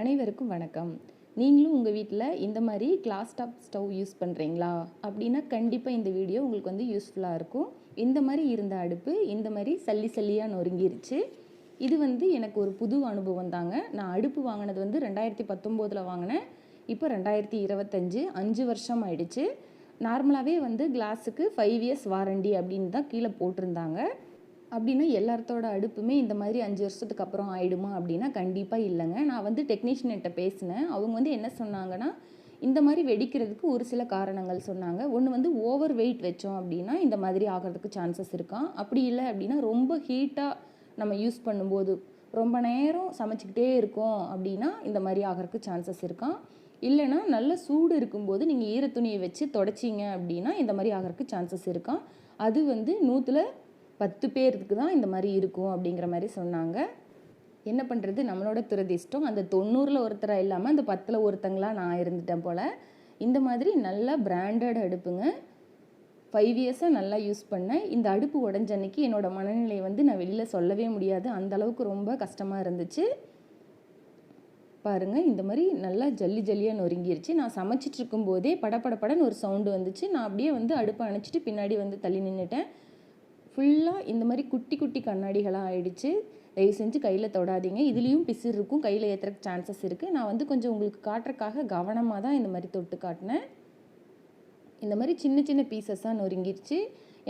அனைவருக்கும் வணக்கம். நீங்களும் உங்கள் வீட்டில் இந்த மாதிரி கிளாஸ் டாப் ஸ்டவ் யூஸ் பண்ணுறீங்களா அப்படின்னா கண்டிப்பாக இந்த வீடியோ உங்களுக்கு வந்து யூஸ்ஃபுல்லாக இருக்கும். இந்த மாதிரி இருந்த அடுப்பு இந்த மாதிரி சல்லி சல்லியாக நொறுங்கிருச்சு. இது வந்து எனக்கு ஒரு புது அனுபவம் தாங்க. நான் அடுப்பு வாங்கினது வந்து ரெண்டாயிரத்தி பத்தொம்போதில் வாங்கினேன். இப்போ ரெண்டாயிரத்தி இருபத்தஞ்சு அஞ்சு வருஷம் ஆயிடுச்சு. நார்மலாகவே வந்து கிளாஸுக்கு ஃபைவ் இயர்ஸ் வாரண்டி அப்படின்னு தான் கீழே போட்டிருந்தாங்க. அப்படின்னா எல்லாத்தோட அடுப்புமே இந்த மாதிரி அஞ்சு வருஷத்துக்கு அப்புறம் ஆயிடுமா அப்படின்னா கண்டிப்பாக இல்லைங்க. நான் வந்து டெக்னீஷியன்கிட்ட பேசினேன். அவங்க வந்து என்ன சொன்னாங்கன்னா இந்த மாதிரி வெடிக்கிறதுக்கு ஒரு சில காரணங்கள் சொன்னாங்க. ஒன்று வந்து ஓவர் வெயிட் வச்சோம் அப்படின்னா இந்த மாதிரி ஆகிறதுக்கு சான்சஸ் இருக்கான் அப்படி இல்லை அப்படின்னா ரொம்ப ஹீட்டாக நம்ம யூஸ் பண்ணும்போது ரொம்ப நேரம் சமைச்சிக்கிட்டே இருக்கோம் அப்படின்னா இந்த மாதிரி ஆகிறதுக்கு சான்சஸ் இருக்கான் இல்லைன்னா நல்ல சூடு இருக்கும்போது நீங்கள் ஈரத்துணியை வச்சு தொடச்சிங்க அப்படின்னா இந்த மாதிரி ஆகிறதுக்கு சான்சஸ் இருக்கான் அது வந்து நூற்றில் பத்து பேருக்கு தான் இந்த மாதிரி இருக்கும் அப்படிங்கிற மாதிரி சொன்னாங்க. என்ன பண்ணுறது நம்மளோட துரதிஷ்டம் அந்த தொண்ணூறில் ஒருத்தராக இல்லாமல் அந்த பத்தில் ஒருத்தங்களாக நான் இருந்துட்டேன் போல். இந்த மாதிரி நல்ல பிராண்டட் அடுப்புங்க. ஃபைவ் இயர்ஸாக நல்லா யூஸ் பண்ணேன். இந்த அடுப்பு உடஞ்ச அன்னைக்கு என்னோடய மனநிலை வந்து நான் வெளியில் சொல்லவே முடியாது. அந்தளவுக்கு ரொம்ப கஷ்டமாக இருந்துச்சு. பாருங்கள் இந்த மாதிரி நல்லா ஜல்லி ஜல்லியாக நொறுங்கிருச்சு. நான் சமைச்சிட்டு இருக்கும்போதே படப்படப்படன்னு ஒரு சவுண்டு வந்துச்சு. நான் அப்படியே வந்து அடுப்பை அணைச்சிட்டு பின்னாடி வந்து தள்ளி நின்றுட்டேன் ஃபுல்லாக இந்த மாதிரி குட்டி குட்டி கண்ணாடிகளாக ஆயிடுச்சு. தயவு செஞ்சு கையில் தொடாதீங்க. இதுலேயும் பிசிறு இருக்கும். கையில் ஏற்றுறக்கு சான்சஸ் இருக்குது நான் வந்து கொஞ்சம் உங்களுக்கு காட்டுறக்காக கவனமாக தான் இந்த மாதிரி தொட்டு காட்டினேன். இந்த மாதிரி சின்ன சின்ன பீசஸாக நொறுங்கிருச்சு.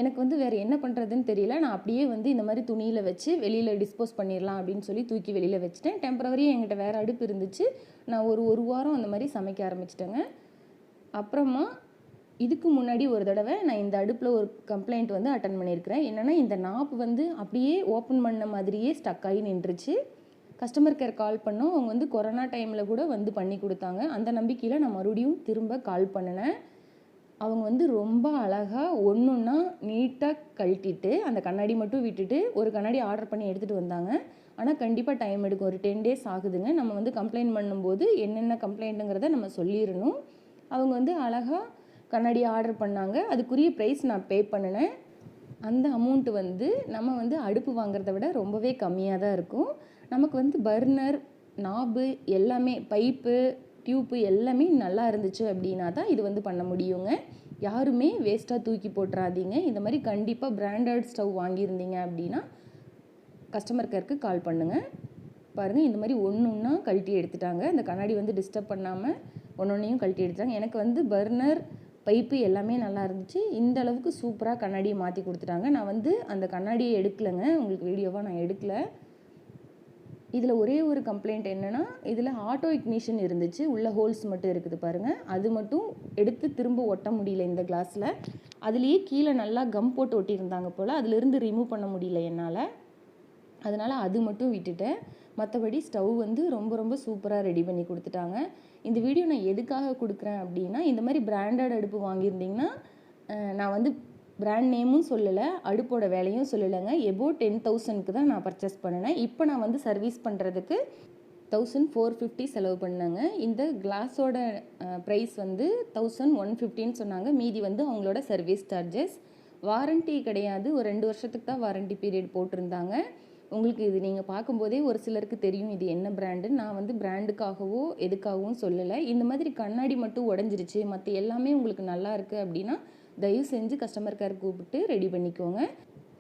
எனக்கு வந்து வேறு என்ன பண்ணுறதுன்னு தெரியல. நான் அப்படியே வந்து இந்த மாதிரி துணியில் வச்சு வெளியில் டிஸ்போஸ் பண்ணிடலாம் அப்படின்னு சொல்லி தூக்கி வெளியில் வச்சுட்டேன். டெம்பரவரியாக என்கிட்ட வேறு அடுப்பு இருந்துச்சு. நான் ஒரு ஒரு வாரம் அந்த மாதிரி சமைக்க ஆரம்பிச்சிட்டேங்க. அப்புறமா இதுக்கு முன்னாடி ஒரு தடவை நான் இந்த அடுப்பில் ஒரு கம்ப்ளைண்ட் வந்து அட்டன் பண்ணியிருக்கிறேன். என்னென்னா இந்த நாப் வந்து அப்படியே ஓப்பன் பண்ண மாதிரியே ஸ்டக் ஆகி நின்றுச்சு. கஸ்டமர் கேர் கால் பண்ணோம். அவங்க வந்து கொரோனா டைமில் கூட வந்து பண்ணி கொடுத்தாங்க. அந்த நம்பிக்கையில் நான் மறுபடியும் திரும்ப கால் பண்ணினேன். அவங்க வந்து ரொம்ப அழகாக ஒன்று ஒன்றா நீட்டாக கழட்டிட்டு அந்த கண்ணாடி மட்டும் விட்டுட்டு ஒரு கண்ணாடி ஆர்டர் பண்ணி எடுத்துகிட்டு வந்தாங்க. ஆனால் கண்டிப்பாக டைம் எடுக்கும். ஒரு டென் டேஸ் ஆகுதுங்க. நம்ம வந்து கம்ப்ளைண்ட் பண்ணும்போது என்னென்ன கம்ப்ளைண்ட்டுங்கிறத நம்ம சொல்லிடணும். அவங்க வந்து அழகாக கண்ணாடி ஆர்டர் பண்ணாங்க. அதுக்குரிய ப்ரைஸ் நான் பே பண்ணினேன். அந்த அமௌண்ட்டு வந்து நம்ம வந்து அடுப்பு வாங்குறத விட ரொம்பவே கம்மியாக தான் இருக்கும். நமக்கு வந்து பர்னர் நாபு எல்லாமே பைப்பு டியூப்பு எல்லாமே நல்லா இருந்துச்சு அப்படின்னா தான் இது வந்து பண்ண முடியுங்க. யாருமே வேஸ்ட்டாக தூக்கி போட்டுறாதீங்க. இந்த மாதிரி கண்டிப்பாக பிராண்டட் ஸ்டவ் வாங்கியிருந்தீங்க அப்படின்னா கஸ்டமர் கேருக்கு கால் பண்ணுங்கள் பாருங்கள் இந்த மாதிரி ஒன்று ஒன்றா கழட்டி எடுத்துட்டாங்க. அந்த கண்ணாடி வந்து டிஸ்டர்ப் பண்ணாமல் ஒன்று ஒன்றையும் கழட்டி எடுத்துட்டாங்க. எனக்கு வந்து பர்னர் பைப்பு எல்லாமே நல்லா இருந்துச்சு. இந்த அளவுக்கு சூப்பராக கண்ணாடியை மாற்றி கொடுத்துட்டாங்க. நான் வந்து அந்த கண்ணாடியை எடுக்கலைங்க. உங்களுக்கு வீடியோவாக நான் எடுக்கலை. இதில் ஒரே ஒரு கம்ப்ளைண்ட் என்னென்னா இதில் ஆட்டோ இக்னிஷன் இருந்துச்சு. உள்ள ஹோல்ஸ் மட்டும் இருக்குது பாருங்கள் அது மட்டும் எடுத்து திரும்ப ஒட்ட முடியல இந்த கிளாஸில் அதுலேயே கீழே நல்லா கம் போட்டு ஒட்டியிருந்தாங்க போல். அதிலிருந்து ரிமூவ் பண்ண முடியல என்னால். அதனால் அது மட்டும் விட்டுட்டேன். மற்றபடி ஸ்டவ் வந்து ரொம்ப ரொம்ப சூப்பராக ரெடி பண்ணி கொடுத்துட்டாங்க. இந்த வீடியோ நான் எதுக்காக கொடுக்குறேன் அப்படின்னா இந்த மாதிரி பிராண்டட் அடுப்பு வாங்கியிருந்தீங்கன்னா நான் வந்து பிராண்ட் நேமும் சொல்லலை அடுப்போட வேலையும் சொல்லலைங்க. எபோ டென் தௌசண்ட்க்கு தான் நான் பர்ச்சேஸ் பண்ணினேன். இப்போ நான் வந்து சர்வீஸ் பண்ணுறதுக்கு தௌசண்ட் ஃபோர் ஃபிஃப்டி செலவு பண்ணேங்க. இந்த கிளாஸோட ப்ரைஸ் வந்து தௌசண்ட் ஒன் ஃபிஃப்டின்னு சொன்னாங்க. மீதி வந்து அவங்களோட சர்வீஸ் சார்ஜஸ் வாரண்ட்டி கிடையாது. ஒரு ரெண்டு வருஷத்துக்கு தான் வாரண்ட்டி பீரியட் போட்டிருந்தாங்க. உங்களுக்கு இது நீங்கள் பார்க்கும்போதே ஒரு சிலருக்கு தெரியும் இது என்ன பிராண்டுன்னு நான் வந்து பிராண்டுக்காகவோ எதுக்காகவும் சொல்லலை. இந்த மாதிரி கண்ணாடி மட்டும் உடஞ்சிருச்சு. மற்ற எல்லாமே உங்களுக்கு நல்லா இருக்குது அப்படின்னா தயவு செஞ்சு கஸ்டமர் கேர் கூப்பிட்டு ரெடி பண்ணிக்கோங்க.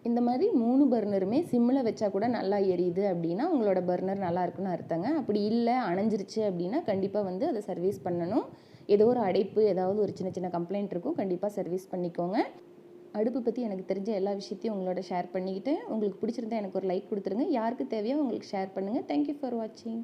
இந்த மாதிரி மூணு பர்னருமே சிம்மில் வச்சா கூட நல்லா எரியுது அப்படின்னா உங்களோட பர்னர் நல்லா இருக்குன்னு அர்த்தங்க. அப்படி இல்லை அணைஞ்சிருச்சு அப்படின்னா கண்டிப்பாக வந்து அதை சர்வீஸ் பண்ணணும். ஏதோ ஒரு அடைப்பு ஏதாவது ஒரு சின்ன சின்ன கம்ப்ளைண்ட் இருக்கும் கண்டிப்பாக சர்வீஸ் பண்ணிக்கோங்க. அடுப்பு பற்றி எனக்கு தெரிஞ்ச எல்லா விஷயத்தையும் உங்களோட ஷேர் பண்ணிக்கிட்டு உங்களுக்கு பிடிச்சிருந்தா எனக்கு ஒரு லைக் கொடுத்துருங்க. யாருக்கு தேவையோ உங்களுக்கு ஷேர் பண்ணுங்கள் தேங்க்யூ ஃபார் வாட்சிங்